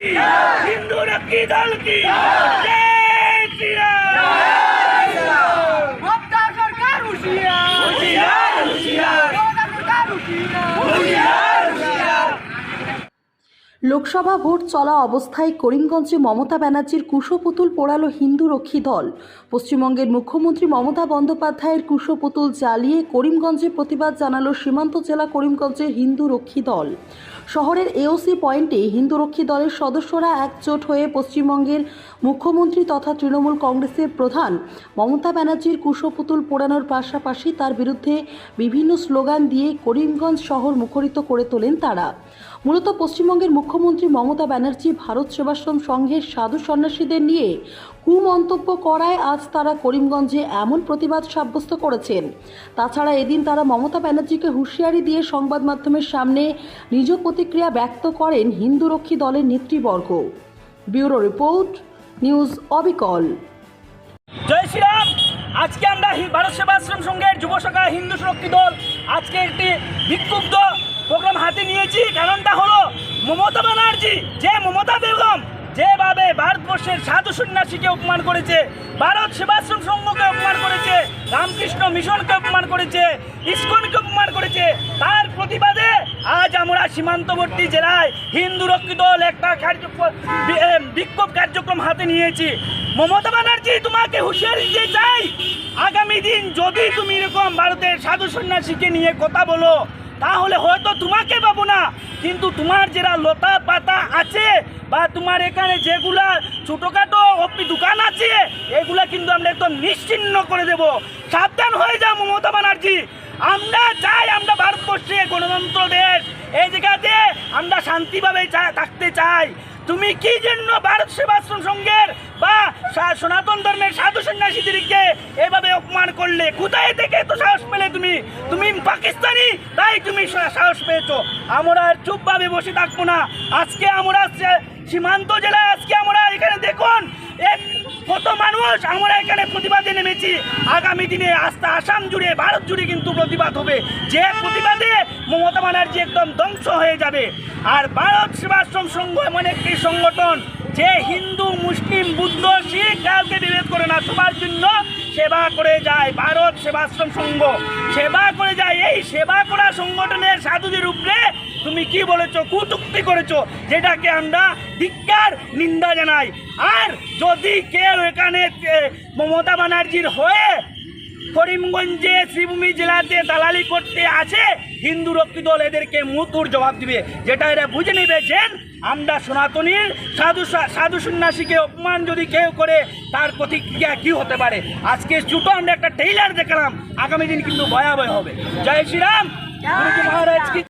হিন্দু রক্ষী দল কি? জয় শ্রীরাম মমতা সরকার হুঁশিয়ার হুঁশিয়ার হুঁশিয়ার মমতা সরকার হুঁশিয়ার হুঁশিয়ার হুঁশিয়ার লোকসভা ভোট চলা অবস্থায় করিমগঞ্জে মমতা ব্যানার্জির কুশপুতুল পোড়ালো হিন্দু রক্ষী দল। পশ্চিমবঙ্গের মুখ্যমন্ত্রী মমতা বন্দ্যোপাধ্যায়ের কুশপুতুল জ্বালিয়ে করিমগঞ্জে প্রতিবাদ জানালো সীমান্ত জেলা করিমগঞ্জের হিন্দু রক্ষী দল। শহরের এওসি পয়েন্টে হিন্দু রক্ষী দলের সদস্যরা একজোট হয়ে পশ্চিমবঙ্গের মুখ্যমন্ত্রী তথা তৃণমূল কংগ্রেসের প্রধান মমতা ব্যানার্জির কুশপুতুল পোড়ানোর পাশাপাশি তার বিরুদ্ধে বিভিন্ন স্লোগান দিয়ে করিমগঞ্জ শহর মুখরিত করে তোলেন তারা। মূলত পশ্চিমবঙ্গের মুখ্যমন্ত্রী মমতা ব্যানার্জি ভারত সেবাশ্রম সংঘের সাধু সন্ন্যাসীদের নিয়ে কুমন্তব্য করায় আজ তারা করিমগঞ্জে এমন প্রতিবাদ সাব্যস্ত করেছেন। তাছাড়া এদিন তারা মমতা ব্যানার্জিকে হুঁশিয়ারি দিয়ে সংবাদ মাধ্যমের সামনে নিজ প্রতিক্রিয়া ব্যক্ত করেন হিন্দুরক্ষী দলের নেতৃবর্গ। ব্যুরো রিপোর্ট, নিউজ অবিকল। জয় শ্রীরাম! আজকে আমরা ভারত সেবাশ্রম সংঘের যুব শাখা হিন্দু সুরক্ষী দল আজকে একটি বিক্ষুব্ধ প্রোগ্রাম হাতে নিয়েছি। কারণটা হলো মমতা ব্যানার্জি, যে মমতা বেগম, যেভাবে ভারতবর্ষের সাধু সন্ন্যাসীকে অপমান করেছে, ভারত সেবাশ্রম সংঘকে অপমান করেছে, রামকৃষ্ণ মিশনকে অপমান করেছে, ইস্কনকে অপমান করেছে, তার প্রতিবাদে আজ আমরা সীমান্তবর্তী জেলায় হিন্দু রক্ষী দল একটা কার্যক্রম বিক্ষোভ কার্যক্রম হাতে নিয়েছি। মমতা ব্যানার্জি, তোমাকে হুঁশিয়ারি দিতে চাই? আগামী দিন যদি তুমি এরকম ভারতের সাধু সন্ন্যাসীকে নিয়ে কথা বলো, তাহলে হয়তো তোমাকে পাবো না। কিন্তু তোমার যারা লতা পাতা আছে বা তোমার এখানে যেগুলা ছোটোখাটো অপি দোকান আছে, এগুলা কিন্তু আমরা একদম নিশ্চিন্ন করে দেব। সাবধান হয়ে যাও মমতা ব্যানার্জি। আমরা চাই আমরা ভারতবর্ষে গণতন্ত্র দেশ, এই জায়গাতে আমরা শান্তিভাবে থাকতে চাই। তুমি কি জন্য ভারত সেবাশ্রম সংঘের বা সনাতন ধর্মের সাধু সন্ন্যাসীদেরকে এভাবে অপমান করলে? কোথায় থেকে তো সাহস পেলে তুমি? তুমি পাকিস্তানি তাই তুমি সাহস পেয়েছ। আমরা আর চুপভাবে বসে থাকব না। আজকে আমরা সীমান্ত জেলায় আজকে আমরা এখানে দেখুন কত মানুষ আমরা এখানে প্রতিবাদে নেমেছি। আগামী দিনে আস্থা আসাম জুড়ে, ভারত জুড়ে কিন্তু প্রতিবাদ হবে। যে প্রতিবাদে মমতা ব্যানার্জি একদম ধ্বংস হয়ে যাবে। আর ভারত সেবাশ্রম সংঘ এমন একটি সংগঠন, যে হিন্দু, মুসলিম, বুদ্ধ, শিখ কাউকে বিভেদ করে না। সবার জন্য সেবা করে যায় ভারত সেবাশ্রম সংঘ। সেবা করে যায় এই সেবা করা সংগঠনের সাধুদের উপরে। তুমি কি বলেছ কুচুক্তি করেছ, যেটাকে আমরা ধিক্কার, নিন্দা জানাই। আর যদি কেউ এখানে মমতা ব্যানার্জির হয়ে করিমগঞ্জে, শ্রীভূমি জেলাতে দালালি করতে আছে হিন্দু রক্ষী দল এদেরকে মুতুর জবাব দিবে। যেটা এরা বুঝে নেবেছেন আমরা সনাতনীর সাধু সাধু সন্ন্যাসীকে অপমান যদি কেউ করে তার প্রতিক্রিয়া কি হতে পারে? আজকে ছোটো আমরা একটা ট্রেইলার দেখলাম আগামী দিন কিন্তু ভয়াবহ হবে। জয় শ্রীরাম! মহারাজ কি